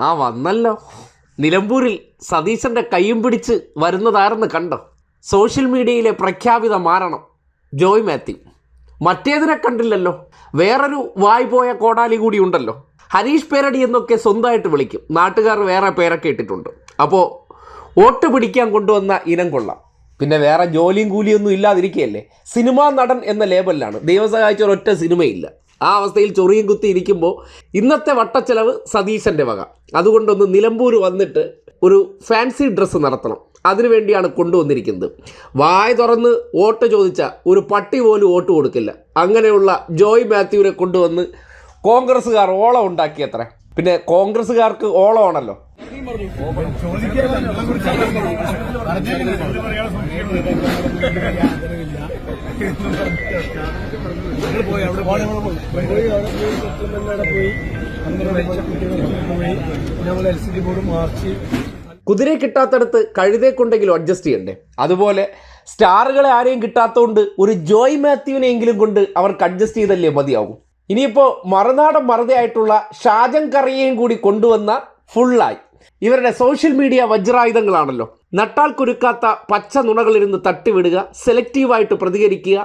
ആ വന്നല്ലോ. നിലമ്പൂരിൽ സതീശന്റെ കൈയും പിടിച്ച് വരുന്നതാരെന്ന് കണ്ടോ? സോഷ്യൽ മീഡിയയിലെ പ്രഖ്യാപിത മാരണം ജോയ് മാത്യു. മറ്റേതിനെ കണ്ടില്ലല്ലോ. വേറൊരു വായ് പോയ കോടാലി കൂടി ഉണ്ടല്ലോ. ഹരീഷ് പേരടി എന്നൊക്കെ സ്വന്തമായിട്ട് വിളിക്കും. നാട്ടുകാർ വേറെ പേരൊക്കെ ഇട്ടിട്ടുണ്ട്. അപ്പോൾ വോട്ട് പിടിക്കാൻ കൊണ്ടുവന്ന ഇനം കൊള്ളാം. പിന്നെ വേറെ ജോലിയും കൂലിയൊന്നും ഇല്ലാതിരിക്കുകയല്ലേ സിനിമാ നടൻ എന്ന ലേബലിലാണ്. ദൈവം സഹായിച്ച ഒരൊറ്റ സിനിമയില്ല. ആ അവസ്ഥയിൽ ചൊറിയും കുത്തി ഇരിക്കുമ്പോൾ ഇന്നത്തെ വട്ടച്ചെലവ് സതീശന്റെ വക. അതുകൊണ്ടൊന്ന് നിലമ്പൂർ വന്നിട്ട് ഒരു ഫാൻസി ഡ്രസ്സ് നടത്തണം. അതിനുവേണ്ടിയാണ് കൊണ്ടുവന്നിരിക്കുന്നത്. വായ തുറന്ന് വോട്ട് ചോദിച്ച ഒരു പട്ടി പോലും വോട്ട് കൊടുക്കില്ല. അങ്ങനെയുള്ള ജോയ് മാത്യുവിനെ കൊണ്ടുവന്ന് കോൺഗ്രസ്സുകാർ ഓളം ഉണ്ടാക്കിയത്ര. പിന്നെ കോൺഗ്രസ്സുകാർക്ക് ഓളമാണല്ലോ. കുതിരയെ കിട്ടാത്തടത്ത് കഴുതയെ കൊണ്ടെങ്കിലും അഡ്ജസ്റ്റ് ചെയ്യണ്ടേ? അതുപോലെ സ്റ്റാറുകളെ ആരെയും കിട്ടാത്തതുകൊണ്ട് ഒരു ജോയ് മാത്യുവിനെയെങ്കിലും കൊണ്ട് അവർക്ക് അഡ്ജസ്റ്റ് ചെയ്തല്ലേ മതിയാവും. ഇനിയിപ്പോൾ മറുനാടൻ മറുതയായിട്ടുള്ള ഷാജൻ കറിയേയും കൂടി കൊണ്ടുവന്ന ഫുള്ളായി ഇവരുടെ സോഷ്യൽ മീഡിയ വജ്രായുധങ്ങളാണല്ലോ. നട്ടാൽ കുരുക്കാത്ത പച്ച നുണകളിരുന്ന് തട്ടിവിടുക സെലക്റ്റീവായിട്ട് പ്രതികരിക്കുക